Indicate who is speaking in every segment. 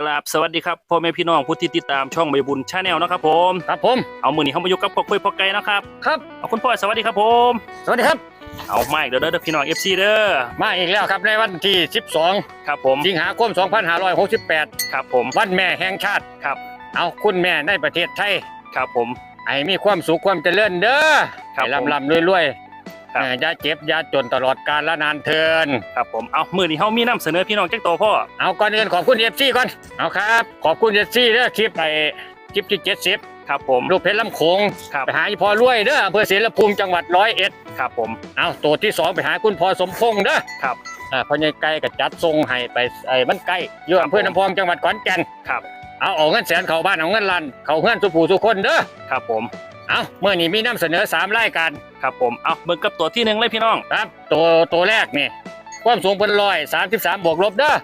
Speaker 1: กราบสวัสดีครับพ่อแม่พี่น้องผู้ที่ติดตามช่องใบบุญชาแนลนะครับผม
Speaker 2: ครับผม
Speaker 1: เอามือนี้เข้ามาอยู่กับพ่อคุยพ่อไก่นะครับ
Speaker 2: ครับ
Speaker 1: เอาคุณพ่อสวัสดีครับผม
Speaker 2: สวัสดีครับ
Speaker 1: เอาไม่เด้อเด้อพี่น้องเอฟซีเด้อ
Speaker 2: มาอีกแล้วครับในวันที่ 12
Speaker 1: ครับผม
Speaker 2: สิงหาคม 2568
Speaker 1: ครับผม
Speaker 2: วันแม่แห่งชาติ
Speaker 1: ครับ
Speaker 2: เอาคุณแม่ในประเทศไทย
Speaker 1: ครับผม
Speaker 2: ให้มีความสุขความเจริญเด้อ
Speaker 1: ครับ
Speaker 2: ให้
Speaker 1: ผม
Speaker 2: ลำลำรวย
Speaker 1: ครับ
Speaker 2: ๆเอ่ออย่าเจ็บอย่าจนตลอดกาลและนานเทิน
Speaker 1: ครับผมเอามือนี้เขามีนำเสนอพี่น้องแจ็คโตพ่อ
Speaker 2: เอาก่อนอื่นขอบคุณเอฟซีก่อน เอาครับ ขอบคุณเอฟซีเด้อคลิปไปคลิปที่70
Speaker 1: ครับผม
Speaker 2: ลูกเพชรลำโขง
Speaker 1: ครับ
Speaker 2: ไปหาอีพอรวยเด้ออำเภอศรีละภูมิจังหวัดร้อยเอ็ด
Speaker 1: ครับผม
Speaker 2: เอาตัวที่สองไปหาคุณพอสมพงษ์เด้อ
Speaker 1: ครับ
Speaker 2: อ่าพ่อใหญ่ไก่ก็จัดทรงให้ไปไอ้มันใกล้อยู่อำเภอน้ำพองจังหวัดขอนแก่น
Speaker 1: ครับ
Speaker 2: เอาเอาเงินแสนเข้าบ้านเอาเงินล้านเข้าเงินสุผู้สุคนเด้อ
Speaker 1: ครับผม
Speaker 2: เอาเมื่อนี้มีนำเสนอสามรายการ
Speaker 1: ครับผมเอาเบิ่งกับตัวที่หนึ่งเลยพี่น้อง
Speaker 2: ครับ ตัวตัวแรกนี่ความสูงเป็นร้อยสามสิบสามบวกลบเด้อ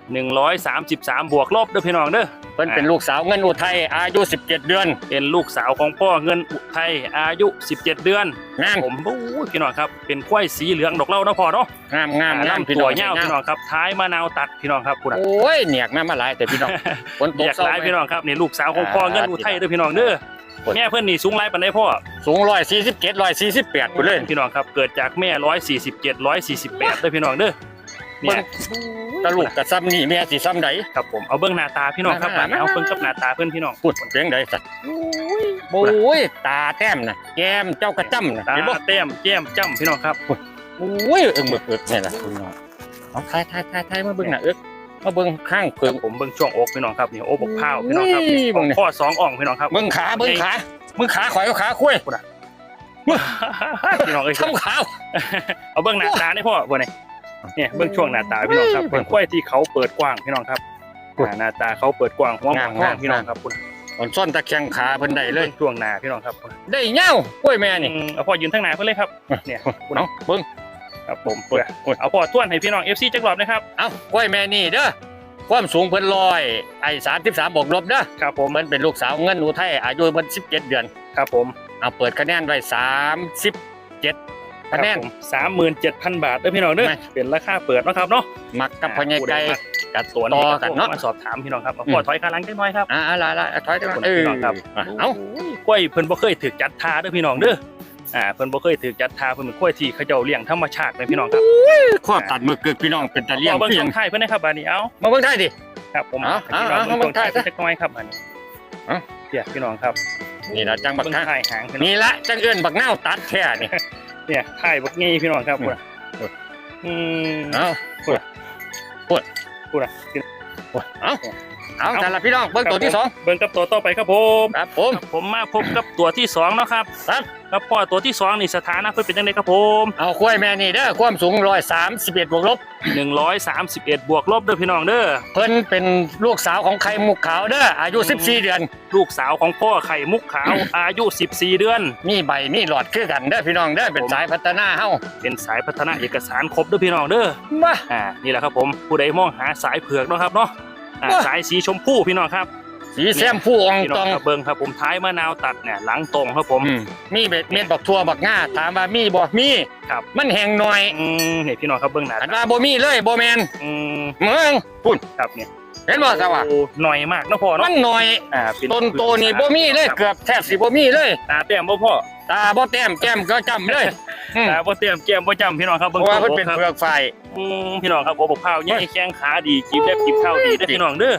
Speaker 1: 133บวกลบเด้อพี่น้องเด้อ
Speaker 2: เพิ่นเป็นลูกสาวเงินอุทัยอายุ 17 เดือน
Speaker 1: เป็นลูกสาวของพ่อเงินอุทัยอายุ 17 เดือน
Speaker 2: งาม
Speaker 1: ผมโอ้ยพี่น้องครับเป็นควายสีเหลืองดอกเหล่าเนาะพ่อเนาะ
Speaker 2: งามงามงาม
Speaker 1: ลำ
Speaker 2: พี่
Speaker 1: ตั
Speaker 2: น้
Speaker 1: ว
Speaker 2: อง
Speaker 1: เงาวพี่น้องครับท้ายมะนาวตัดพี่น้องครับคุณ
Speaker 2: โอ้ยเหนียกน้ำมาหลายแต่พี่น้องฝนต
Speaker 1: เรี
Speaker 2: ก
Speaker 1: ยก
Speaker 2: เศร้า
Speaker 1: หลาย
Speaker 2: ไหม
Speaker 1: พี่น้องครับนี่ลูกสาวของพ่อเงินอุทัยเด้อพี่น้องเด้อ
Speaker 2: คน
Speaker 1: แม่เพื่อนนี่สูงไรปานใดพ่อ
Speaker 2: สูงร้อยสี่สิบเจ็ดร้อยสี่สิบแปดไปเลย
Speaker 1: พี่น้องครับ เกิดจากแม่ร้อยสี่สิบเจ็ดร้อยสี่สิบแปดเด้อพี่น้องเด้อเนี่ย
Speaker 2: ตะลูกกับซ้ำนี่แม่สิซ้ำใด
Speaker 1: ครับผมเอาเบิ้งหน้าตาพี่น้องครับ
Speaker 2: มามา
Speaker 1: เอาเบิ้งกับหน้าตาเพื่อนพี่น้อง
Speaker 2: พูดเพียงใดสัตว์โอ้ยตาแต้มนะแก้มเจ้ากระจ้ำนะ
Speaker 1: ตา
Speaker 2: เห็นบ่
Speaker 1: เต้มแก้มจ้ำพี่น้องครับ
Speaker 2: โอ้ยเอิงเบิกเอิกนี่แหละพี่น้องเอาทายทายทายทายมาเบิ่งหน่ะเอิก มาเบิ่งข้าง
Speaker 1: ค
Speaker 2: เพิ่
Speaker 1: รั
Speaker 2: ง
Speaker 1: บผมเบิ้งช่วงอกพี่น้องครับนี่โอ้บกข้าวพี่น้องครับ
Speaker 2: อุ้ยเบิ่งนี่
Speaker 1: ข้อสองอ่องพี่น้องครับ
Speaker 2: เบิ่งขาเบิ่งขาเบิ่งขาข่อยเอาขาคุย
Speaker 1: พี่น้องเอ้ย
Speaker 2: ทำขาว
Speaker 1: เอาเบิ้งหน้าตาได้พ่อบ่เนี่ยเนี่ยเบิ้งช่วงหน้าตาพี่น้องครับ
Speaker 2: เบิ่
Speaker 1: เป็น
Speaker 2: ง
Speaker 1: กล้วยที่เขาเปิดกว้างพี่น้องครับ
Speaker 2: อุ้ย
Speaker 1: อ่าหน้าตาเขาเปิดกว้างหัวหม
Speaker 2: งา
Speaker 1: อ
Speaker 2: ม
Speaker 1: นห้อง
Speaker 2: งาม
Speaker 1: พี่น้องครับคุณ
Speaker 2: อ่อนซ่อนตะแคงขาเพิ่นได้เลย
Speaker 1: ช่วงหน้าพี่น้องครับ
Speaker 2: ได้เหย้ากล้วยแม่นี่
Speaker 1: อืมเอาพ่อยืนทั้งหน้าเพื่อนเลยครับเนี่ยคุณ
Speaker 2: เอาเบิ่ง
Speaker 1: ครับผม
Speaker 2: โอ้ยโอ้ย
Speaker 1: เอาพ่อทวนให้พี่น้องเอฟซีจักรอบนะครับ
Speaker 2: เอากล้วยแม่นี่เด้อความสูงเพิ่นร้อยไอ้33บวกลบเด้อ
Speaker 1: ครับผม
Speaker 2: เพิ่นเป็นลูกสาวเงินอุทัยอายุเพิ่น17เดือน
Speaker 1: ครับผม
Speaker 2: เอาเปิดคะแนนไว้37คะแนน
Speaker 1: สามหมื่นเจ็ดพันบาทเด้อพี่น้องเด้อ
Speaker 2: ไม่
Speaker 1: เป็นราคาเปิดเนาะครับเนาะ
Speaker 2: มักกับพ่อใหญ่ไก่
Speaker 1: กับตัว
Speaker 2: ต่
Speaker 1: นี้
Speaker 2: อกันเนาะ
Speaker 1: มาสอบถามพี่น้องครับเอา
Speaker 2: อืม
Speaker 1: พ่อถอยขาหลังจักหน่อยครับ
Speaker 2: อ่าละละถอยจัง
Speaker 1: ขอบคุณ
Speaker 2: เออ
Speaker 1: พี่น้องครับ
Speaker 2: อะเอ้า
Speaker 1: กล้วยเพิ่นบ่เคยถูกจัดทาเด้อพี่น้องเด้อ อ่าเพิ่นบ่เคยถูกจัดทาเพิ่นเป็นกล้วยที่เขาเจ้าเลี้ยงธรรมชาติเลยพี่น้องครับ
Speaker 2: ข้อตัดมือเกิดพี่น้องเป็นตะเลี่ยง
Speaker 1: อาเบิ่ง
Speaker 2: เพีย
Speaker 1: ช่
Speaker 2: ง
Speaker 1: องท้ายเพิ่นนะครับบัดนี้เอา
Speaker 2: มาเบิ่งไทยดิ
Speaker 1: ครับผม
Speaker 2: เอา
Speaker 1: ให้พี่น้อง
Speaker 2: เอา
Speaker 1: เบิ่งช่องท้าย
Speaker 2: เอาเบิ่งท้าย
Speaker 1: จักหน่อยครับบัดนี้
Speaker 2: เอา
Speaker 1: เดี๋ยวพี่น้องครับ
Speaker 2: นี่ละจังบัก
Speaker 1: เบิ่ง
Speaker 2: ท่า
Speaker 1: ท้ายหางพี่น้อง
Speaker 2: นี่ละจังเอื้อนบักเน่าวตัดแค่นี่
Speaker 1: เนี่ยท้ายบักงี้พี่น้องครับ
Speaker 2: อืม
Speaker 1: พุ่นอืม
Speaker 2: เอาปวดปวด
Speaker 1: พูดอะ
Speaker 2: ปวดเอา เอาแต่ละพี่น้องเบิ่งตัวที่สอง
Speaker 1: เบิ่งกับตัวต่อไปครับผม
Speaker 2: ครับผม
Speaker 1: ผมมาพบกับตัวที่สองเนาะครับ
Speaker 2: ครับ
Speaker 1: ครับพ่อตัวที่สองนี่สถานะเพิ่นเป็นจังไดครับผม
Speaker 2: เอากล้วยแม่นี่เด้อความสูงร้อยสามสิบเอ็ดบวกลบ
Speaker 1: 131บวกลบเด้อพี่น้องเด้อ
Speaker 2: เพิ่นเป็นลูกสาวของไข่มุกขาวเด้ออายุ
Speaker 1: อืม
Speaker 2: 14เดือน
Speaker 1: ลูกสาวของพ่อไข่มุกขาวอายุ14เดือน
Speaker 2: มีใบมีหลอดคือกันเด้อพี่น้องเด้อเป็นสายพัฒนาเฮา
Speaker 1: เป็นสายพัฒนาเอกสารครบเด้อพี่น้องเด้อ
Speaker 2: มา
Speaker 1: อ่านี่แหละครับผมผู้ใดมองหาสายเผือกเนาะครับเนาะ อ่า
Speaker 2: ว้า
Speaker 1: สายสีชมพูพี่น้องครับ
Speaker 2: สีแซมผู้ออง
Speaker 1: พี่น้
Speaker 2: ต
Speaker 1: อ
Speaker 2: องง
Speaker 1: ครับเบิ่งครับผมท้ายมะนาวตัดเนี่ยหลังตรงครับผม
Speaker 2: อืมมีเบ็ดเม็ดบักทั่วบักง่าถามว่ามีบ่มี
Speaker 1: ครับ
Speaker 2: มันแห้งหน่อย
Speaker 1: อืมนี่พี่น้องครับเบิ่งหน้า
Speaker 2: อันว่าบ่มีเลยบ่แม่น
Speaker 1: อืม
Speaker 2: เมืองพุ่น
Speaker 1: ครับเนี่ย
Speaker 2: เห็นบ่ซะว่า
Speaker 1: โอ้หน่อยมากเนาะพ่อ
Speaker 2: มั
Speaker 1: เนาะ
Speaker 2: นหน่อย
Speaker 1: อ่าเป็น
Speaker 2: ต้นโตนี่บ่มีเลย
Speaker 1: ครับ
Speaker 2: เกือบแทบสิบ่มีเลย
Speaker 1: ตาแต้มบ่พ่อ
Speaker 2: ตาบ่แต้มแก้มก็จำเลย อืม
Speaker 1: ตาบ่เตรียมแก้มบ่จำพี่น้องครับ
Speaker 2: เพ
Speaker 1: เบิ่ง
Speaker 2: ราะว่า
Speaker 1: ตั
Speaker 2: เพิ่น
Speaker 1: ว
Speaker 2: เป็น
Speaker 1: ครับ
Speaker 2: เปลือกไฟ
Speaker 1: อืมพี่น้องครับโอ้บกข้าวใหญ่แข้งขาดีจีบเล็บจีบข้าวดีเด้อพี่น้องเด้อ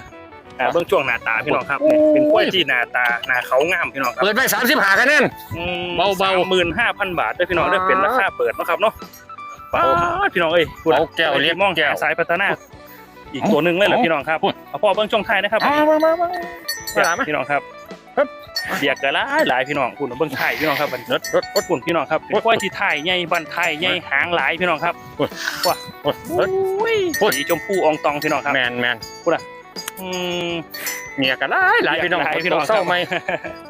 Speaker 1: อ่าเบื้องช่วงหน้าตาพี่น้องครับเนี่ยเป็นกล้วยที่หน้าตาหน้าเขางามพี่น้องครับ
Speaker 2: เปิดไป35คะแนน เบาๆ
Speaker 1: หมื่นห้าพันบาทเด้อพี่น้องเด้อเป็นราคาเปิดเนาะครับเนาะป้าดพี่น้องเอ้ยพูด
Speaker 2: เอาแก้วเรียบ
Speaker 1: มอง
Speaker 2: แก้
Speaker 1: หาวสายพัฒนา อีกตัวหนึ่งเลยเหรอพี่น้องครับ
Speaker 2: พูด
Speaker 1: เอาพ่อเบื้องช่วงท้ายนะครับ
Speaker 2: มามามามา
Speaker 1: เนี่ย
Speaker 2: มามา
Speaker 1: พี่น้องครับ
Speaker 2: ครับ
Speaker 1: เสียกกระหลายหลายพี่น้องคุณเบื้องท้ายพี่น้องครับ
Speaker 2: รถรถ
Speaker 1: รถปุ่นพี่น้องครับเป็นกล้วยที่ท้ายใหญ่บันท้ายใหญ่หางหลายพี่น้องครับ
Speaker 2: รถรถพูด
Speaker 1: สีชมพูอองตองพี่น้องครับ
Speaker 2: แมนแมน
Speaker 1: อืม
Speaker 2: เมียกันหลายหลายพี่น้อง
Speaker 1: หลายพี่น้อง
Speaker 2: เศร้าไหม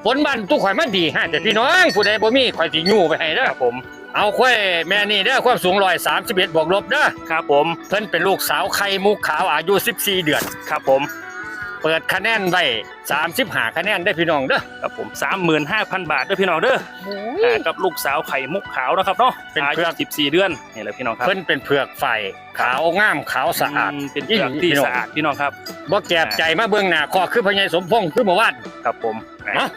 Speaker 2: ฝนบ้านทุกข่อยมันดีฮะแต่พี่น้องผู้ใดบ่มีข่อยสิยู่ไปให้เด้อ
Speaker 1: ครับผม
Speaker 2: เอาค่อยแม่นี่เด้อความสูง131บวกลบเด้อ
Speaker 1: ครับผม
Speaker 2: เพิ่นเป็นลูกสาวไข่มุกขาวอายุ14เดือน
Speaker 1: ครับผม
Speaker 2: ค เปิดคะแนนไว้35คะแนนได้อพี่น้องเด้อ
Speaker 1: ครับผม35,000บาทเด้อพี่น้องเด้ออ่ากับลูกสาวไข่มุกขาวนะครับเนาะ
Speaker 2: เป็น
Speaker 1: อา
Speaker 2: เผื
Speaker 1: ยุ
Speaker 2: อก
Speaker 1: 14เดือนนี่แหละพี่น้องครับ
Speaker 2: เพิ่นเป็นเผือกไฟขาวงามขาวสะอาด
Speaker 1: มเป็นเผือกที่
Speaker 2: พี่น้อง
Speaker 1: สะอาดพี่น้องครับ
Speaker 2: บ่แก็บใจมาเบิ่งหน้าคอคือพญายสมพงษ์คือเมื่อวาน
Speaker 1: ครับผม
Speaker 2: เนาะ
Speaker 1: นะ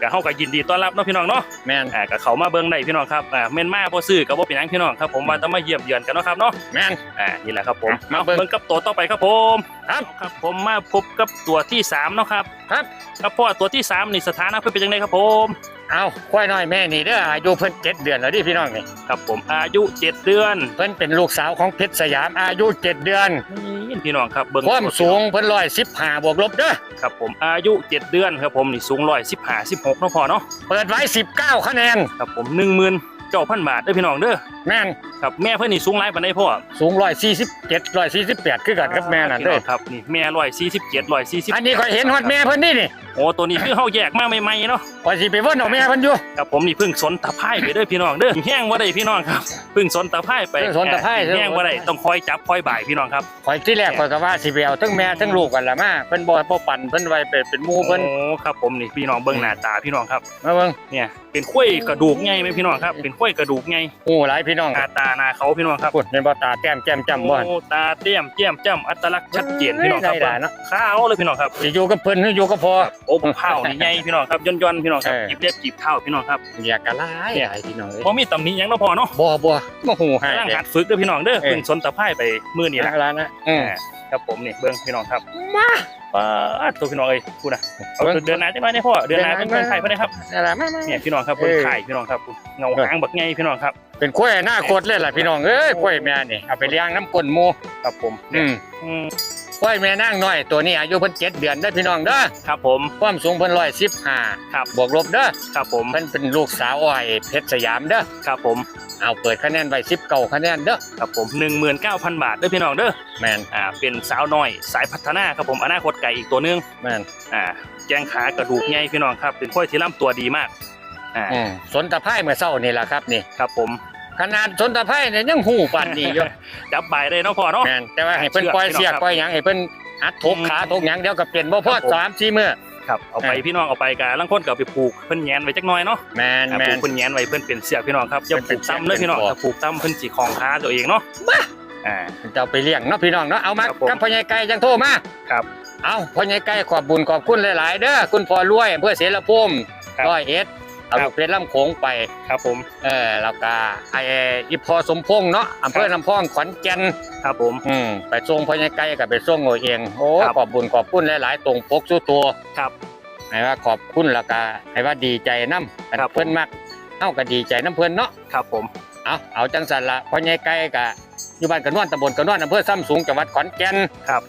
Speaker 1: ก็เฮาก็ยินดีต้อนรับเนาะพี่น้องเนาะ
Speaker 2: แม่น
Speaker 1: อ่าก็เขามาเบิ่งได้พี่น้องครับอ่าแม่นมาบ่ซื้อก็บ่เป็นหยังพี่น้องครับผมว่าจะมาเยี่ยมเยือนกันเนาะครับเนาะ
Speaker 2: แม่น
Speaker 1: อ่านี่แหละครับผม
Speaker 2: มาเบิ่ง
Speaker 1: เบิ่งกับตัวต่อไปครับผม
Speaker 2: ครับ
Speaker 1: ครับผมมาพบกับตัวที่สามเนาะครับ
Speaker 2: ครับ
Speaker 1: ครับพ่อตัวที่สามนี่สถานะเพิ่นเป็นจังไดครับผม
Speaker 2: เอาควายน้อยแม่นี่เด้ออายุเพิ่น7เดือนแล้วดิพี่น้องนี่
Speaker 1: ครับผมอายุ 7 เดือน
Speaker 2: เพิ่นเป็นลูกสาวของเพชรสยามอายุ7เดือน
Speaker 1: นี่ พี่น้องครับเบิ่ง
Speaker 2: ความสูงเพิ่น115บวกลบเด้อ
Speaker 1: ครับผมอายุ7เดือนครับผมนี่สูง115 16เนาะพ่อเนาะ
Speaker 2: เปิดไว้19คะแนน
Speaker 1: ครับผม10,000 เจ้าพันบาทเด้อพี่น้องเด้อ
Speaker 2: แม่น
Speaker 1: ครับแม่เพิ่นนี่สูงหลายปานใดพ่อ
Speaker 2: สูง147 148คือกันกับแม่นั่นเด้อ
Speaker 1: พี่องครับนี่แม่147 140
Speaker 2: อันนี้ข่อยเห็นฮอดแม่เพิ่นนี่นี่
Speaker 1: โอ้ตัวนี้คือเฮาแยกมาใหม่ๆเนาะ
Speaker 2: ข่อยสิไปเบิ่นเอาแม่เพิ่นอยู่
Speaker 1: ครับผมนี่เพิ่งสนตะไคร้ไปเด้อพี่น้องเด้อแห้งบ่ได้พี่น้องครับเพิ่งสนตะไคร้ไป
Speaker 2: เพิ่งสนตะไคร้
Speaker 1: แห้งบ่ได้ต้องคอยจับคอยบ่ายพี่น้องครับ
Speaker 2: ข่อยที่แรกข่อยก็ว่าสิไปเอาทั้งแม่ทั้งลูกกันละมาเพิ่นบ่บ่ปั่นเพิ่นไว้เป็นเป็นหมู่เพิ่น
Speaker 1: โอ้ครับผมนี่พี่น้องเบิ่งหน้าตาพี่น้องครับ
Speaker 2: มาเบิ่ง
Speaker 1: เนี่ยเป็นข้อยกระดูกไงไหมพี่น้องครับเป็นข้อยกระดูกไง
Speaker 2: โอ้หลายพี่น้อง
Speaker 1: หน้าตาหน้าเขาพี่น้องครับ
Speaker 2: พูดเป็นบ่ตาแต้มแก้มจ้ำบ่หั่น
Speaker 1: โอ้ตาเตี้ยมเจี้ยมจ้ำอัตลักษณ์ชัดเจนพี่น้องครับ
Speaker 2: ได้ๆเนาะ
Speaker 1: ขาวเลยพี่น้องครับ
Speaker 2: สิอยู่กับเพิ่นหรืออยู่กับพ่อ
Speaker 1: โอ้บักเผานี่ไงพี่น้องครับย่อนๆพี่น้องครับ
Speaker 2: เออ
Speaker 1: จีบเล็บจีบเท้าพี่น้องครับ
Speaker 2: อยากกะหลายหลายพี่น้องเอ้ย
Speaker 1: บ่มีตำหนิหยังเนาะพอเนาะ
Speaker 2: บ่บ่บ่ฮู้ให้
Speaker 1: กำลัง
Speaker 2: เด้
Speaker 1: หัดฝึกเด้อพี่น้องเด้อ
Speaker 2: เออ
Speaker 1: เพิ่งสนตะไคร้ไปมื้อนี้
Speaker 2: นี่
Speaker 1: ละ
Speaker 2: ละนะอืม
Speaker 1: อ่า ครับผมนี่เบิ่งพี่น้องครับ
Speaker 2: มา
Speaker 1: ป้าดตัวพี่น้องเอ้ยพูดนะเอา
Speaker 2: เบิ่ง
Speaker 1: เดือนหน้าจังหน่อยนี่พ่อเดือนหน้า
Speaker 2: เดื
Speaker 1: เป็
Speaker 2: อนนหน้า
Speaker 1: เพิ่นไข่เพิ่นได้ครับ
Speaker 2: นี่ละมามา
Speaker 1: เนี่ยพี่น้องครับเพิ่น
Speaker 2: เออ
Speaker 1: ไข่พี่น้องครับเงาหางบักไงพี่น้องครับ
Speaker 2: เป็นกล้วยหน้าโคตรเลยล่ะพี่น้องเอ้ยกล้วยแม่นี่เอาไปเลี้ยงน้ำก้นหมู่
Speaker 1: ครับผม
Speaker 2: อืม
Speaker 1: อืม
Speaker 2: กล้วยแม่นางน้อยตัวนี้อายุเพิ่น7เดือนเด้อพี่น้องเด้อ
Speaker 1: ครับผม
Speaker 2: ความสูงเพิ่น115
Speaker 1: ครับ
Speaker 2: บวกลบเด้อ
Speaker 1: ครับผม
Speaker 2: เพิ่นเป็นลูกสาวอ้อยเพชรสยามเด้อ
Speaker 1: ครับผม
Speaker 2: เอาเปิดคะแนนไว้19คะแนนเด้อ
Speaker 1: ครับผม 19,000 บาทเด้อพี่น้องเด้อ
Speaker 2: แม่น
Speaker 1: อ่า เป็นสาวน้อยสายพัฒนาครับผม อนาคตไก่อีกตัวหนึง
Speaker 2: แม่น
Speaker 1: อ่า แกงขากระดูกใหญ่พี่น้องครับ เป็นข้อยที่ล่ำตัวดีมาก อ่า
Speaker 2: อืมสนตะไคร้เมื่อเช้านี่ล่ะครับนี่
Speaker 1: ครับผม
Speaker 2: ขนาดสนตะไคร้เนี่ยยังหูปานนี้อยู่
Speaker 1: จับใบได้เนาะพ่อเนาะ
Speaker 2: แม่นแต่ว่าให้เพิ่นปล่อยเสีย
Speaker 1: เชื่อพี่น้องครับ
Speaker 2: ปล่อยหยังให้เพิ่นอัดทกขาทกหยังเดี๋ยวก็เปลี่ยนบ่พอ
Speaker 1: ครับผม
Speaker 2: สามสี่มื้อ
Speaker 1: ครับเอาไป
Speaker 2: อ่า
Speaker 1: พี่น้องเอาไปกะลังคนก็เอาไปผูกเพิ่นแหยนไว้จักหน่อยเนาะ
Speaker 2: แม่น
Speaker 1: อ่า
Speaker 2: แม่
Speaker 1: ผู
Speaker 2: น
Speaker 1: กเพิ่นแหยนไว้เพิ่นเป็นเสือกพี่น้องครับอย่า
Speaker 2: เป็
Speaker 1: ผู
Speaker 2: น
Speaker 1: กซ้ำเลยพี่น้อง
Speaker 2: เป็นปลอก
Speaker 1: ถ้าผูกซ้ำเพิ่นสิของค้าตัวเองเนาะอ่า
Speaker 2: จะเอาไปเลี้ยงเนาะพี่น้องเนาะเอามา
Speaker 1: ครับผม
Speaker 2: กับพ่อใหญ่ไก่จังโทรมา
Speaker 1: ครับ
Speaker 2: เอาพ่อใหญ่ไก่ขอบบุญขอบคุณหลาย ๆ เด้อคุณพ่อรวยอำเภอเสรภูมิ
Speaker 1: ครับ
Speaker 2: ร้อยเอ็ด เอา
Speaker 1: ครั
Speaker 2: ลู
Speaker 1: บ
Speaker 2: กเพชรลำโขงไป
Speaker 1: ครับผม
Speaker 2: เออแล้วก็ไอ้อีพอสมพงษ์เนาะอำเภอลำพองขอนแก่น
Speaker 1: ครับผม
Speaker 2: อืมไปส่งพ่อใหญ่ไก่กับไปส่งเอาเองโอ้
Speaker 1: ครับ
Speaker 2: ขอบบุญขอบคุณหลาย ๆ ตรงปกสู้ตัว
Speaker 1: ครับ
Speaker 2: ให้ว่าขอบคุณแล้วก็ให้ว่าดีใจนำ
Speaker 1: ครับ
Speaker 2: เพิ่นมักเฮาก็ดีใจน้ำเพิ่นเนาะ
Speaker 1: ครับผม
Speaker 2: เอาเอาจังสันละพ่อใหญ่ไก่กะอยู่บ้านกระนวนตำบลกระนวนอำเภอซ้ำสูงจังหวัดขอนแก่น
Speaker 1: ครับ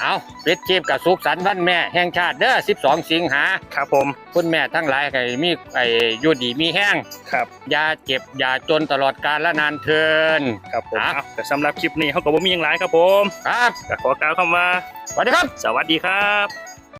Speaker 2: เอาปิดคลิปกับสุขสันต์วันแม่แห่งชาติเด้อ12 สิงหา
Speaker 1: ครับผม
Speaker 2: คุณแม่ทั้งหลายก็ให้มีไอ้อยู่ดีมีแห้ง
Speaker 1: ครับ
Speaker 2: อย่าเจ็บอย่าจนตลอดกาลและนานเทิน
Speaker 1: ครับผม
Speaker 2: อะ
Speaker 1: เอาแต่สำหรับคลิปนี้เขาก็บ่มีหยังหลายครับผม
Speaker 2: ครับ
Speaker 1: ก็ขอกล่าวคำว่า
Speaker 2: สวัสดีครับ
Speaker 1: สวัสดีครับ